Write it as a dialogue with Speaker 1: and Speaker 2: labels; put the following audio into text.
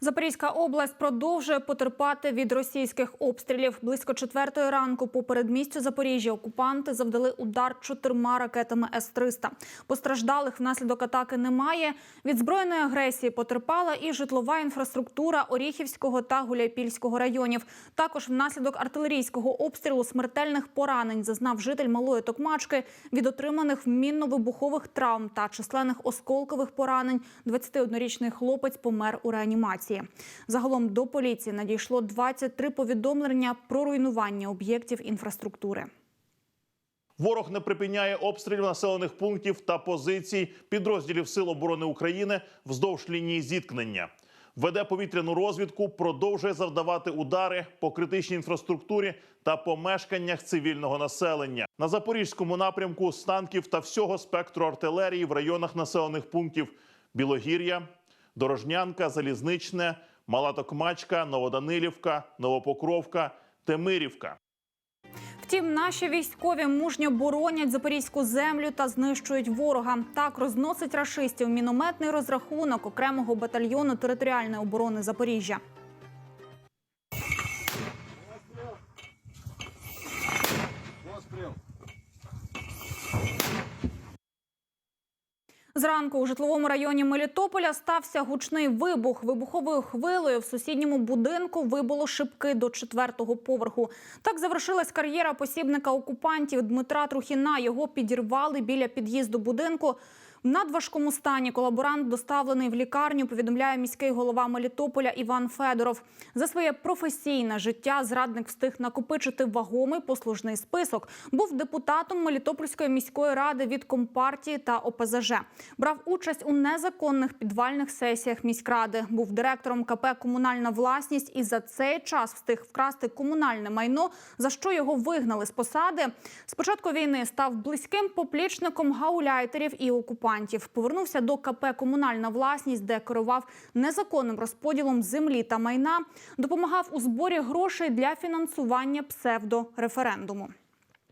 Speaker 1: Запорізька область продовжує потерпати від російських обстрілів. Близько четвертої ранку по передмістю Запоріжжя окупанти завдали удар чотирма ракетами С-300. Постраждалих внаслідок атаки немає. Від збройної агресії потерпала і житлова інфраструктура Оріхівського та Гуляйпільського районів. Також внаслідок артилерійського обстрілу смертельних поранень зазнав житель Малої Токмачки від отриманих мінно-вибухових травм та численних осколкових поранень. 21-річний хлопець помер у реанімації. Загалом до поліції надійшло 23 повідомлення про руйнування об'єктів інфраструктури.
Speaker 2: Ворог не припиняє обстрілів населених пунктів та позицій підрозділів Сил оборони України вздовж лінії зіткнення. Веде повітряну розвідку, продовжує завдавати удари по критичній інфраструктурі та помешканнях цивільного населення на запорізькому напрямку з танків та всього спектру артилерії в районах населених пунктів Білогір'я, Дорожнянка, Залізничне, Мала Токмачка, Новоданилівка, Новопокровка, Темирівка.
Speaker 1: Втім, наші військові мужньо боронять запорізьку землю та знищують ворога. Так розносить рашистів мінометний розрахунок окремого батальйону територіальної оборони Запоріжжя. Зранку у житловому районі Мелітополя стався гучний вибух. Вибуховою хвилею в сусідньому будинку вибуло шибки до четвертого поверху. Так завершилась кар'єра посібника окупантів Дмитра Трухіна. Його підірвали біля під'їзду будинку. В надважкому стані колаборант доставлений в лікарню. Повідомляє міський голова Мелітополя Іван Федоров. За своє професійне життя зрадник встиг накопичити вагомий послужний список. Був депутатом Мелітопольської міської ради від компартії та ОПЗЖ. Брав участь у незаконних підвальних сесіях міськради. Був директором КП Комунальна власність і за цей час встиг вкрасти комунальне майно, за що його вигнали з посади. З початку війни став близьким поплічником гауляйтерів і окупантів. Повернувся до КП Комунальна власність, де керував незаконним розподілом землі та майна, допомагав у зборі грошей для фінансування псевдореферендуму.